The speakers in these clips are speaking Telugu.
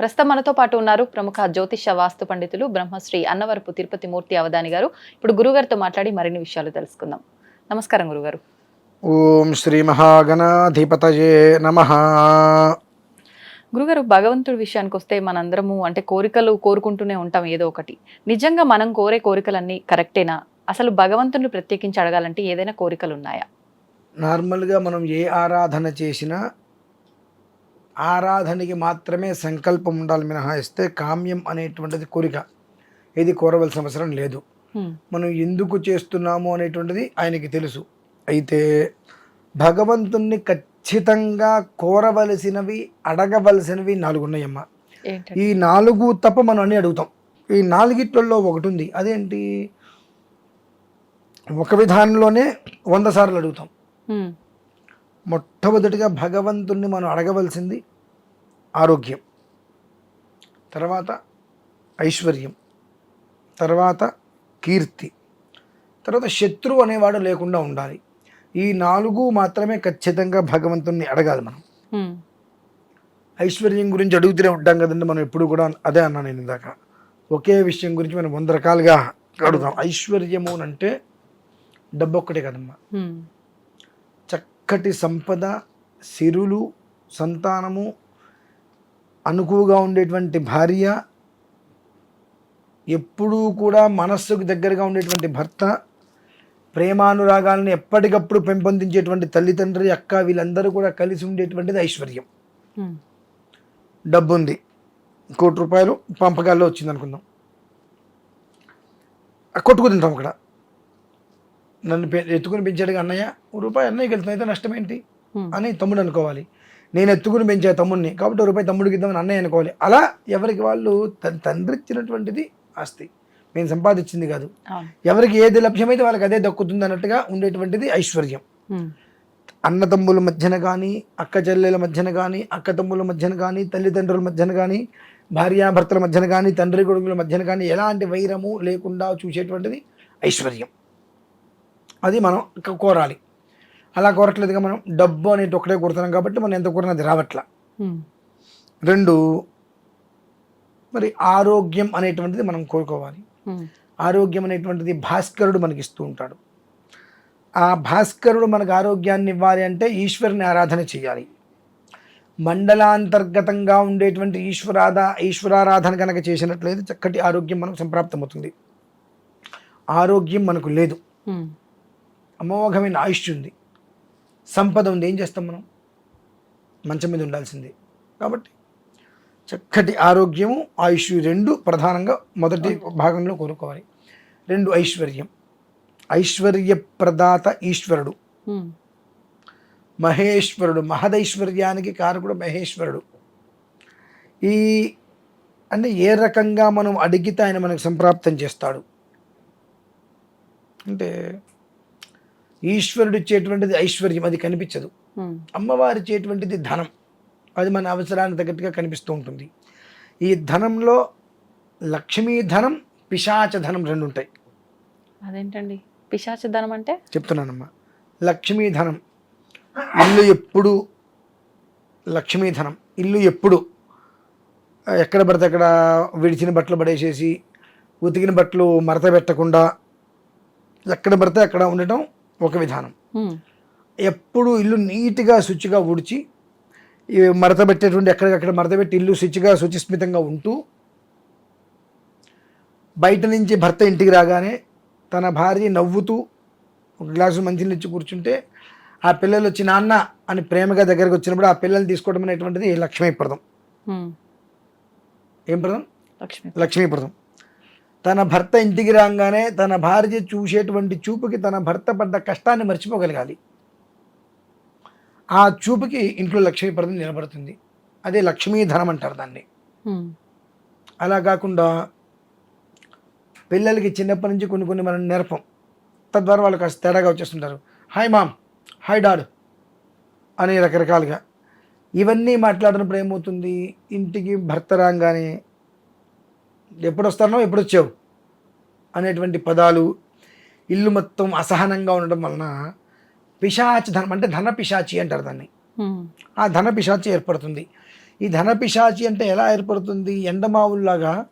ప్రస్తుతం మనతో పాటు ఉన్నారు ప్రముఖ జ్యోతిష వాస్తు పండితులు బ్రహ్మశ్రీ అన్నవరపు తిరుపతి మూర్తి అవధాని గారు. ఇప్పుడు గురుగారితో మాట్లాడి మరిన్ని విషయాలు తెలుసుకుందాం. నమస్కారం గురుగారు. ఓం శ్రీ మహాగణాధిపతయే నమ. గురుగారు భగవంతుడి విషయానికి వస్తే మనందరము అంటే కోరికలు కోరుకుంటూనే ఉంటాం ఏదో ఒకటి. నిజంగా మనం కోరే కోరికలన్నీ కరెక్టేనా? అసలు భగవంతుని ప్రత్యేకించి అడగాలంటే ఏదైనా కోరికలు ఉన్నాయా నార్మల్గా మనం ఏ ఆరాధన చేసినా ఆరాధనకి మాత్రమే సంకల్పం ఉండాలి మినహాయిస్తే కామ్యం అనేటువంటిది కోరిక. ఇది కోరవలసిన అవసరం లేదు. మనం ఎందుకు చేస్తున్నాము అనేటువంటిది ఆయనకి తెలుసు. అయితే భగవంతుణ్ణి ఖచ్చితంగా కోరవలసినవి అడగవలసినవి నాలుగు ఉన్నాయమ్మా. ఏంటంటే ఈ నాలుగు తప్ప మనం అన్ని అడుగుతాం. ఈ నాలుగిట్లలో ఒకటి ఉంది. అదేంటి? ఒక విధానంలోనే వంద సార్లు అడుగుతాం. మొట్టమొదటిగా భగవంతుణ్ణి మనం అడగవలసింది ఆరోగ్యం. తర్వాత ఐశ్వర్యం. తర్వాత కీర్తి. తర్వాత శత్రువు అనేవాడు లేకుండా ఉండాలి. ఈ నాలుగు మాత్రమే ఖచ్చితంగా భగవంతుణ్ణి అడగాలి మనం. ఐశ్వర్యం గురించి అడుగుతూనే ఉంటాం కదండి మనం ఎప్పుడు కూడా. అదే అన్నా నేను ఇందాక. ఒకే విషయం గురించి మనం వంద రకాలుగా అడుగుతాం. ఐశ్వర్యము అంటే డబ్బు ఒక్కటే కదమ్మా. చక్కటి సంపద సిరులు సంతానము అనుకువగా ఉండేటువంటి భార్య ఎప్పుడూ కూడా మనస్సుకు దగ్గరగా ఉండేటువంటి భర్త ప్రేమానురాగాలను ఎప్పటికప్పుడు పెంపొందించేటువంటి తల్లిదండ్రి అక్క వీళ్ళందరూ కూడా కలిసి ఉండేటువంటిది ఐశ్వర్యం. డబ్బు ఉంది కోటి రూపాయలు పంపకాల్లో వచ్చింది అనుకుందాం కొట్టుకు తింటాం అక్కడ. నన్ను ఎత్తుకుని పెంచాడు అన్నయ్య రూపాయి అన్నయ్యకి వెళ్తుంది? అయితే నష్టం ఏంటి. అని తమ్ముడు అనుకోవాలి. నేను ఎత్తుకుని పెంచా తమ్ముడిని కాబట్టి రూపాయి తమ్ముడికి ఇద్దామని అన్నయ్య అనుకోవాలి. అలా ఎవరికి వాళ్ళు తన తండ్రి ఇచ్చినటువంటిది ఆస్తి. మేము సంపాదించింది కాదు. ఎవరికి ఏది లభ్యమైతే వాళ్ళకి అదే దక్కుతుంది అన్నట్టుగా ఉండేటువంటిది ఐశ్వర్యం. అన్నతమ్ముల మధ్యన కానీ అక్క చెల్లెల మధ్యన కానీ అక్క తమ్ముల మధ్యన కానీ తల్లిదండ్రుల మధ్యన కానీ భార్యాభర్తల మధ్యన కానీ తండ్రి కొడుకుల మధ్యన కానీ ఎలాంటి వైరము లేకుండా చూసేటువంటిది ఐశ్వర్యం. అది మనం కోరాలి. అలా కోరట్లేదుగా మనం డబ్బు అనేది ఒకటే కోరుతున్నాం కాబట్టి మనం ఎంత కోరినా అది రావట్లా. రెండు మరి ఆరోగ్యం అనేటువంటిది మనం కోరుకోవాలి. ఆరోగ్యం అనేటువంటిది భాస్కరుడు మనకి ఇస్తూ ఉంటాడు. ఆ భాస్కరుడు మనకు ఆరోగ్యాన్ని ఇవ్వాలి అంటే ఈశ్వరుని ఆరాధన చేయాలి. మండలాంతర్గతంగా ఉండేటువంటి ఈశ్వరాధ ఈశ్వరారాధన కనుక చేసినట్లయితే చక్కటి ఆరోగ్యం మనకు సంప్రాప్తమవుతుంది. ఆరోగ్యం మనకు లేదు. అమోఘమైన ఆయుష్ ఉంది సంపద ఉంది ఏం చేస్తాం మనం? మంచం మీద ఉండాల్సిందే. కాబట్టి చక్కటి ఆరోగ్యము ఆయుష్ రెండు ప్రధానంగా మొదటి భాగంలో కోరుకోవాలి. రెండు ఐశ్వర్యం. ఐశ్వర్య ప్రదాత ఈశ్వరుడు. మహేశ్వరుడు మహదైశ్వర్యానికి కారకుడు మహేశ్వరుడు. ఈ అంటే ఏ రకంగా మనం అడిగితే ఆయన మనకు సంప్రాప్తం చేస్తాడు. అంటే ఈశ్వరుడు ఇచ్చేటువంటిది ఐశ్వర్యం అది కనిపించదు. అమ్మవారు ఇచ్చేటువంటిది ధనం అది మన అవసరానికి తగ్గట్టుగా కనిపిస్తూ ఉంటుంది. ఈ ధనంలో లక్ష్మీ ధనం పిశాచ ధనం రెండు ఉంటాయి అదేంటండి? పిశాచ ధనం అంటే? చెప్తున్నానమ్మా. లక్ష్మీ ధనం ఇల్లు ఎప్పుడు లక్ష్మీ ధనం ఇల్లు ఎప్పుడు ఎక్కడ పడితే అక్కడ విడిచిన బట్టలు పడేసేసి ఉతికిన బట్టలు మడత పెట్టకుండా ఎక్కడ పడితే అక్కడ ఉండటం ఒక విధానం. ఎప్పుడు ఇల్లు నీట్గా శుచిగా ఊడ్చి ఈ మడత పెట్టేటువంటి ఎక్కడికక్కడ మడత పెట్టి ఇల్లు శుచిగా శుచిస్మితంగా ఉంటూ బయట నుంచి భర్త ఇంటికి రాగానే తన భార్య నవ్వుతూ ఒక గ్లాసు మంచినీళ్ళు ఇచ్చి కూర్చుంటే ఆ పిల్లలు వచ్చి నాన్న అని ప్రేమగా దగ్గరకు వచ్చినప్పుడు ఆ పిల్లల్ని తీసుకోవడం అనేటువంటిది లక్ష్మీప్రదం. ఏం ప్రదం? లక్ష్మి లక్ష్మీప్రదం. తన భర్త ఇంటికి రాగానే తన భార్య చూసేటువంటి చూపుకి తన భర్త పడ్డ కష్టాన్ని మర్చిపోగలగాలి. ఆ చూపుకి ఇంట్లో లక్ష్మీప్రదం నిలబడుతుంది. అదే లక్ష్మీధనం అంటారు దాన్ని. అలా కాకుండా పిల్లలకి చిన్నప్పటి నుంచి కొన్ని కొన్ని మనం నేర్పం. తద్వారా వాళ్ళు కాస్త తేడాగా వచ్చేస్తుంటారు. హాయ్ మామ్ హాయ్ డాడ్ అని రకరకాలుగా. ఇవన్నీ మాట్లాడినప్పుడు ఏమవుతుంది? ఇంటికి భర్త రాగానే ఎప్పుడు వస్తానో ఎప్పుడు వచ్చావు అనేటువంటి పదాలు ఇల్లు మొత్తం అసహనంగా ఉండడం వలన పిశాచి ధనం అంటే ధన పిశాచి అంటారు దాన్ని. ఆ ధన పిశాచి ఏర్పడుతుంది. ఈ ధన పిశాచి అంటే ఎలా ఏర్పడుతుంది? ఎండమావుల్లాగా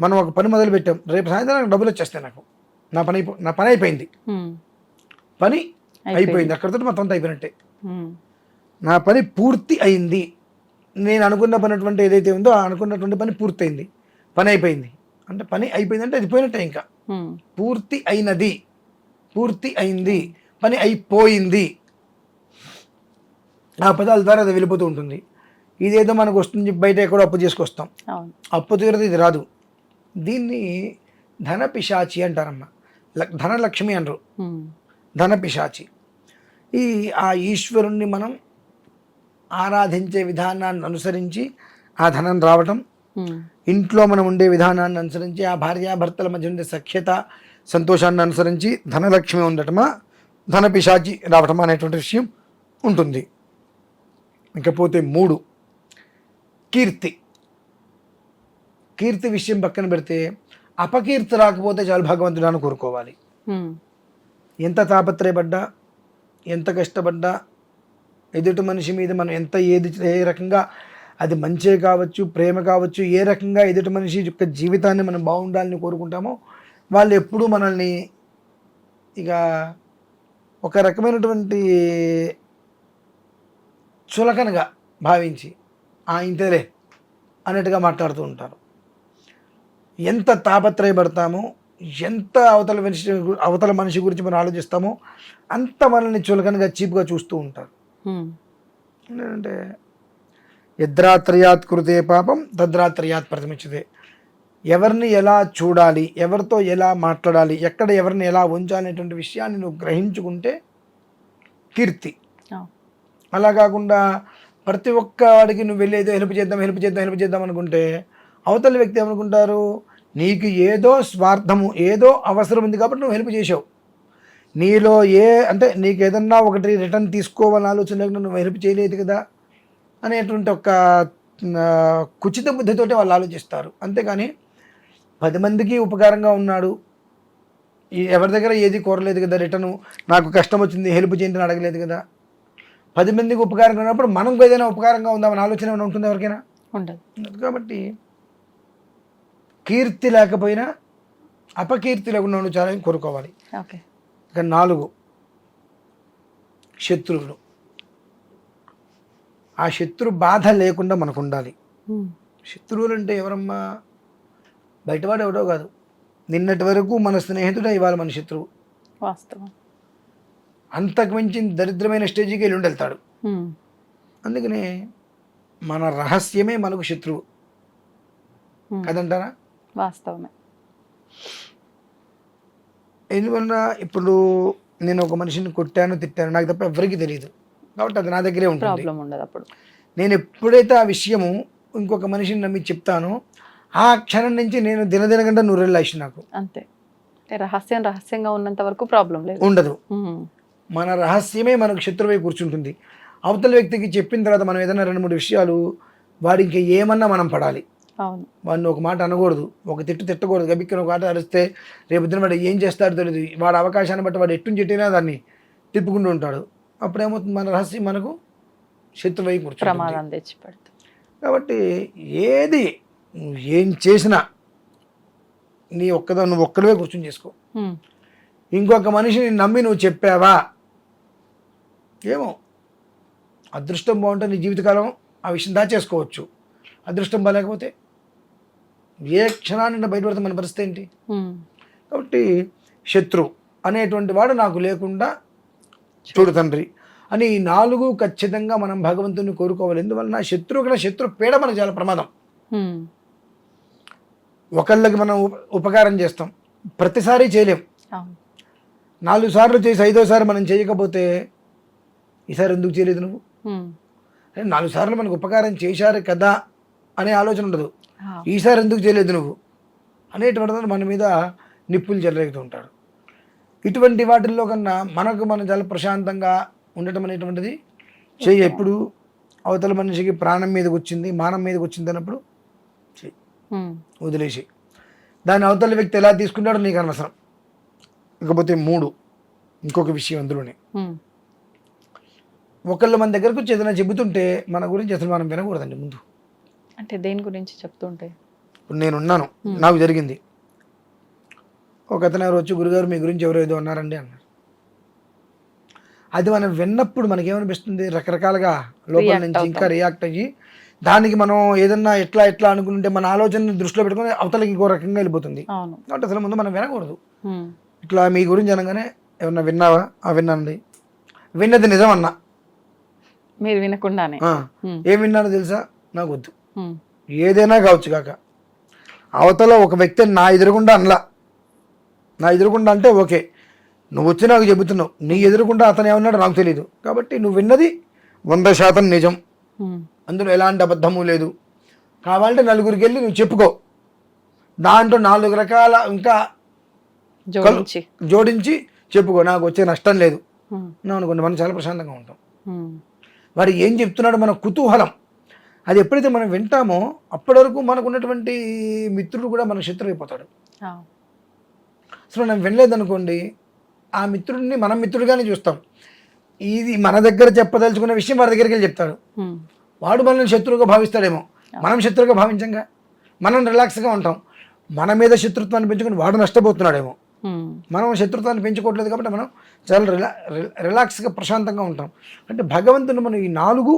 మనం ఒక పని మొదలు పెట్టాం. రేపు సాయంత్రం నాకు డబ్బులు వచ్చేస్తాయి నాకు. నా పని అయిపో నా పని అయిపోయింది. పని అయిపోయింది. అక్కడితో మొత్తం అయిపోయినట్టే. నా పని పూర్తి అయింది. నేను అనుకున్న పనిటువంటి ఏదైతే ఉందో అనుకున్నటువంటి పని పూర్తయింది. పని అయిపోయింది. అంటే పని అయిపోయింది అంటే అది పోయినట్టే ఇంకా. పూర్తి అయినది. పూర్తి అయింది. పని అయిపోయింది. ఆ పదాల ద్వారా అది వెళ్ళిపోతూ ఉంటుంది. ఇదేదో మనకు వస్తుంది చెప్పి బయట ఎక్కడో అప్పు చేసుకొస్తాం. అప్పు తీరదు ఇది రాదు. దీన్ని ధన పిశాచి అంటారమ్మ ధనలక్ష్మి అనరు. ధన పిశాచి ఈ ఆ ఈశ్వరుణ్ణి మనం ఆరాధించే విధానాన్ని అనుసరించి ఆ ధనం రావటం. ఇంట్లో మనం ఉండే విధానాన్ని అనుసరించి ఆ భార్యాభర్తల మధ్య ఉండే సఖ్యత సంతోషాన్ని అనుసరించి ధనలక్ష్మి ఉండటమా ధన పిశాచి రావటమా అనేటువంటి విషయం ఉంటుంది. ఇకపోతే మూడు. కీర్తి. కీర్తి విషయం పక్కన పెడితే అపకీర్తి రాకపోతే చాలు భగవంతుడాన్ని కోరుకోవాలి. ఉమ్. ఎంత తాపత్రయపడ్డా ఎంత కష్టపడ్డా ఎదుటి మనిషి మీద మనం ఎంత ఏది ఏ రకంగా అది మంచే కావచ్చు ప్రేమ కావచ్చు ఏ రకంగా ఎదుటి మనిషి యొక్క జీవితాన్ని మనం బాగుండాలని కోరుకుంటామో వాళ్ళు ఎప్పుడూ మనల్ని ఇక ఒక రకమైనటువంటి చులకనగా భావించి ఆ ఇంతేలే అన్నట్టుగా మాట్లాడుతూ ఉంటారు ఎంత తాపత్రయపడతామో ఎంత అవతల మనిషి అవతల మనిషి గురించి మనం ఆలోచిస్తామో అంత మనల్ని చులకనగా చీప్గా చూస్తూ ఉంటారు ఉమ్. యద్రాత్రయాత్ కృతే పాపం తద్రాత్రయాత్ ప్రతిమిచ్చదే ఎవరిని ఎలా చూడాలి ఎవరితో ఎలా మాట్లాడాలి ఎక్కడ ఎవరిని ఎలా ఉంచాలి అనేటువంటి విషయాన్ని నువ్వు గ్రహించుకుంటే కీర్తి. అలా కాకుండా ప్రతి ఒక్క వాడికి నువ్వు వెళ్ళి ఏదో హెల్ప్ చేద్దాం హెల్ప్ చేద్దాం హెల్ప్ చేద్దాం అనుకుంటే అవతల వ్యక్తి ఏమనుకుంటారు? నీకు ఏదో స్వార్థము ఏదో అవసరం ఉంది కాబట్టి నువ్వు హెల్ప్ చేసావు నీలో ఏ అంటే నీకు ఏదన్నా ఒకటి రిటర్న్ తీసుకోవాలని ఆలోచన లేకుండా నువ్వు హెల్ప్ చేయలేదు కదా. అనేటువంటి ఒక కుచిత బుద్ధితోటి వాళ్ళు ఆలోచిస్తారు. అంతేగాని పది మందికి ఉపకారంగా ఉన్నాడు. ఎవరి దగ్గర ఏది కోరలేదు కదా రిటర్ను నాకు కష్టం వచ్చింది హెల్ప్ చేయండి అని అడగలేదు కదా. పది మందికి ఉపకారంగా ఉన్నప్పుడు మనం ఏదైనా ఉపకారంగా ఉందామని ఆలోచన ఏమైనా ఉంటుంది ఎవరికైనా? ఉండదు. కాబట్టి కీర్తి లేకపోయినా అపకీర్తి లేకుండా ఉండాలని కోరుకోవాలి. ఓకే. ఇక నాలుగు శత్రువులు. ఆ శత్రు బాధ లేకుండా మనకు ఉండాలి. శత్రువులు అంటే ఎవరమ్మా? బయటవాడు ఎవడో కాదు. నిన్నటి వరకు మన స్నేహితుడే ఇవాళ మన శత్రువు. వాస్తవం. అంతకు మించి దరిద్రమైన స్టేజ్కి వెళ్ళి వెళ్తాడు ఉమ్. అందుకనే మన రహస్యమే మనకు శత్రువు. కదంటారా? వాస్తవమే. ఎందువలన ఇప్పుడు నేను ఒక మనిషిని కొట్టాను తిట్టాను నాకు తప్ప ఎవరికీ తెలియదు కాబట్టి అది నా దగ్గరే ఉంటుంది. ప్రాబ్లం ఉండదు అప్పుడు. నేను ఎప్పుడైతే ఆ విషయము ఇంకొక మనిషిని నమ్మి చెప్తానో ఆ క్షణం నుంచి నేను దినదినగంట నూరెళ్ళ ఇష్టం నాకు. అంతే. అంటే రహస్యం రహస్యంగా ఉన్నంత వరకు ప్రాబ్లం లేదు. ఉండదు. మన రహస్యమే మనకు శత్రువై కూర్చుంటుంది. అవతల వ్యక్తికి చెప్పిన తర్వాత మనం ఏదైనా రెండు మూడు విషయాలు వాడు ఇంకా ఏమన్నా మనం పడాలి. అవును. వాడిని ఒక మాట అనకూడదు ఒక తిట్టు తిట్టకూడదు. గబిక్కిన ఒక మాట అరిస్తే రేపు వాడు ఏం చేస్తాడో తెలియదు వాడు అవకాశాన్ని బట్టి వాడు ఎట్టు చెట్టినా దాన్ని తిప్పుకుంటూ ఉంటాడు. అప్పుడు ఏమవుతుంది మన రహస్యం మనకు శత్రువై ప్రమాదం తెచ్చి పెడుతుంది కాబట్టి ఏది నువ్వు ఏం చేసినా నీ ఒక్కదో నువ్వు ఒక్కడివే కూర్చొని చేసుకో. ఇంకొక మనిషిని నమ్మి నువ్వు చెప్పావా? ఏమో. అదృష్టం బాగుంటే నీ జీవితకాలం ఆ విషయం దాచేసుకోవచ్చు. అదృష్టం బాగాలేకపోతే ఏ క్షణాన్ని బయటపడితే మన పరిస్థితి ఏంటి. కాబట్టి శత్రు అనేటువంటి వాడు నాకు లేకుండా చూడు తండ్రి. అని ఈ నాలుగు ఖచ్చితంగా మనం భగవంతుని కోరుకోవాలి. ఎందువలన శత్రువు కన్నా శత్రు పీడ మనకు చాలా ప్రమాదం. ఒకళ్ళకి మనం ఉప- ఉపకారం చేస్తాం. ప్రతిసారి చేయలేం. నాలుగు సార్లు చేసి ఐదోసారి మనం చేయకపోతే ఈసారి ఎందుకు చేయలేదు నువ్వు? నాలుగు సార్లు మనకు ఉపకారం చేశారు కదా అనే ఆలోచన ఉండదు. ఈసారి ఎందుకు చేయలేదు నువ్వు? అనేటువంటి మన మీద నిప్పులు చెలరేగుతూ ఉంటాడు. ఇటువంటి వాటిల్లో కన్నా మనకు మనం చాలా ప్రశాంతంగా ఉండటం అనేటువంటిది చెయ్యి ఎప్పుడు అవతల మనిషికి ప్రాణం మీదకి వచ్చింది మానం మీదకి వచ్చింది అన్నప్పుడు చెయ్యి. వదిలేసి దాని అవతల వ్యక్తి ఎలా తీసుకుంటాడో నీకు అనవసరం. ఇకపోతే మూడు ఇంకొక విషయం అందులోనే. ఒకళ్ళు మన దగ్గరకు వచ్చి ఏదైనా చెబుతుంటే మన గురించి అసలు మనం వినకూడదండి ముందు. అంటే దేని గురించి చెప్తుంటే? ఇప్పుడు నేనున్నాను. నాకు జరిగింది. ఒక అతను ఎవరు వచ్చి గురుగారు మీ గురించి ఎవరో ఏదో అన్నారండి అన్నారు. అది మనం విన్నప్పుడు మనకేమనిపిస్తుంది? రకరకాలుగా లోపల నుంచి ఇంకా. రియాక్ట్ అయ్యి దానికి మనం ఏదన్నా ఎట్లా ఎట్లా అనుకుంటే మన ఆలోచనని దృష్టిలో పెట్టుకొని అవతలకి ఇంకో రకంగా వెళ్ళిపోతుంది. కాబట్టి అసలు ముందు మనం వినకూడదు. ఇట్లా మీ గురించి అనగానే ఏమన్నా విన్నావా? ఆ విన్నానండి. విన్నది నిజం అన్నా మీరు వినకుండానే. ఏం విన్నానో తెలుసా? నాకు వద్దు ఏదైనా కావచ్చు కాక. అవతల ఒక వ్యక్తి నా ఎదురుగుండా అనలా. నా ఎదురుగుండా అంటే ఓకే. నువ్వు వచ్చి నాకు చెబుతున్నావు. నీ ఎదురుగుండా అతను ఏమన్నాడు నాకు తెలియదు కాబట్టి నువ్వు విన్నది వంద శాతం నిజం. అందులో ఎలాంటి అబద్ధము లేదు. కావాలంటే నలుగురికి వెళ్ళి నువ్వు చెప్పుకో. దాంట్లో నాలుగు రకాల ఇంకా జోడించి. చెప్పుకో. నాకు వచ్చే నష్టం లేదు. అనుకోండి మనం చాలా ప్రశాంతంగా ఉంటాం. వాడు ఏం చెప్తున్నాడు మన కుతూహలం. అది ఎప్పుడైతే మనం వింటామో అప్పటి వరకు మనకు ఉన్నటువంటి మిత్రుడు కూడా మన శత్రువు అయిపోతాడు. అసలు మనం వినలేదనుకోండి ఆ మిత్రుడిని మనం మిత్రుడిగానే చూస్తాం. ఇది మన దగ్గర చెప్పదలుచుకున్న విషయం వాడి దగ్గరికి వెళ్ళి చెప్తాడు వాడు మనల్ని శత్రువుగా భావిస్తాడేమో. మనం శత్రువుగా భావించంగా మనం రిలాక్స్గా ఉంటాం. మన మీద శత్రుత్వాన్ని పెంచుకొని వాడు నష్టపోతున్నాడేమో. మనం శత్రుత్వాన్ని పెంచుకోవట్లేదు కాబట్టి మనం చాలా రిలా రిలాక్స్గా ప్రశాంతంగా ఉంటాం. అంటే భగవంతుని మనం ఈ నాలుగు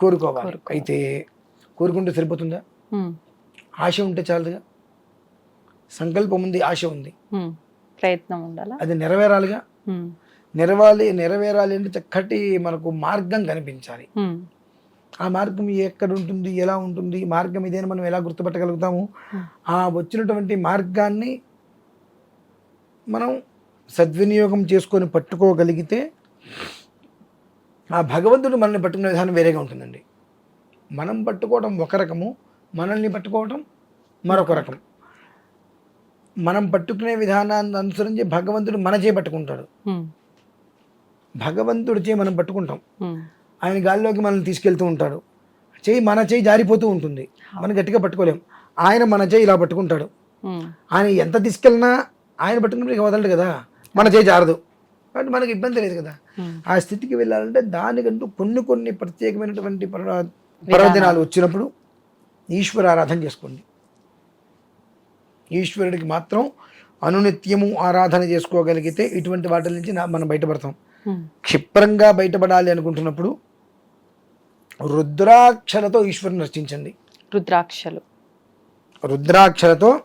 కోరుకోవాలి. అయితే కోరుకుంటే సరిపోతుందా? ఆశ ఉంటే చాలదుగా. సంకల్పం ఉంది ఆశ ఉంది. ప్రయత్నం ఉండాలా? అది నెరవేరాలిగా? నెరవాలి నెరవేరాలి అంటే చక్కటి మనకు మార్గం కనిపించాలి. ఆ మార్గం ఎక్కడ ఉంటుంది ఎలా ఉంటుంది మార్గం ఇదేని మనం ఎలా గుర్తుపట్టగలుగుతాము. ఆ వచ్చినటువంటి మార్గాన్ని మనం సద్వినియోగం చేసుకొని పట్టుకోగలిగితే ఆ భగవంతుడు మనల్ని పట్టుకునే విధానం వేరేగా ఉంటుందండి. మనం పట్టుకోవడం ఒక రకము మనల్ని పట్టుకోవడం మరొక రకం. మనం పట్టుకునే విధానాన్ని అనుసరించి భగవంతుడు మన చేయి పట్టుకుంటాడు. భగవంతుడి చేయి మనం పట్టుకుంటాం. ఆయన గాల్లోకి మనల్ని తీసుకెళ్తూ ఉంటాడు. చేయి మన చేయి జారిపోతూ ఉంటుంది. మనం గట్టిగా పట్టుకోలేం. ఆయన మన చేయి ఇలా పట్టుకుంటాడు. ఆయన ఎంత తీసుకెళ్ళినా ఆయన పట్టుకున్నప్పుడు వదలడు కదా. మన చేయి జారదు. కాబట్టి మనకి ఇబ్బంది లేదు కదా. ఆ స్థితికి వెళ్ళాలంటే దానికంటూ కొన్ని కొన్ని ప్రత్యేకమైనటువంటి పర్వ పర్వదినాలు వచ్చినప్పుడు ఈశ్వర ఆరాధన చేసుకోండి. ఈశ్వరుడికి మాత్రం అనునిత్యము ఆరాధన చేసుకోగలిగితే ఇటువంటి వాటి నుంచి మనం బయటపడతాం. క్షిప్రంగా బయటపడాలి అనుకుంటున్నప్పుడు రుద్రాక్షలతో ఈశ్వరుని రచించండి రుద్రాక్షలు. రుద్రాక్షలతో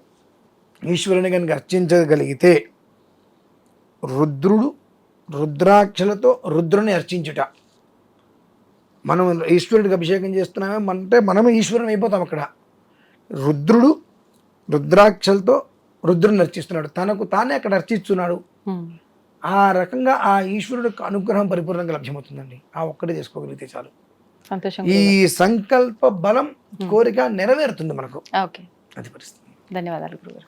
ఈశ్వరుని కనుక అర్చించగలిగితే రుద్రుడు రుద్రాక్షలతో రుద్రుని అర్చించుట మనం ఈశ్వరుడికి అభిషేకం చేస్తున్నామే అంటే మనం ఈశ్వరుని అయిపోతాం అక్కడ. రుద్రుడు రుద్రాక్షలతో రుద్రుని అర్చిస్తున్నాడు తనకు తానే అక్కడ అర్చిస్తున్నాడు ఉమ్, ఆ రకంగా ఆ ఈశ్వరుడు అనుగ్రహం పరిపూర్ణంగా లభ్యమవుతుందండి. ఆ ఒక్కటే చేసుకోగలిగితే చాలు. సంతోషం ఈ సంకల్ప బలం కోరిక నెరవేరుతుంది మనకు. ఓకే. అది పరిస్థితి. ధన్యవాదాలు గురుగారు.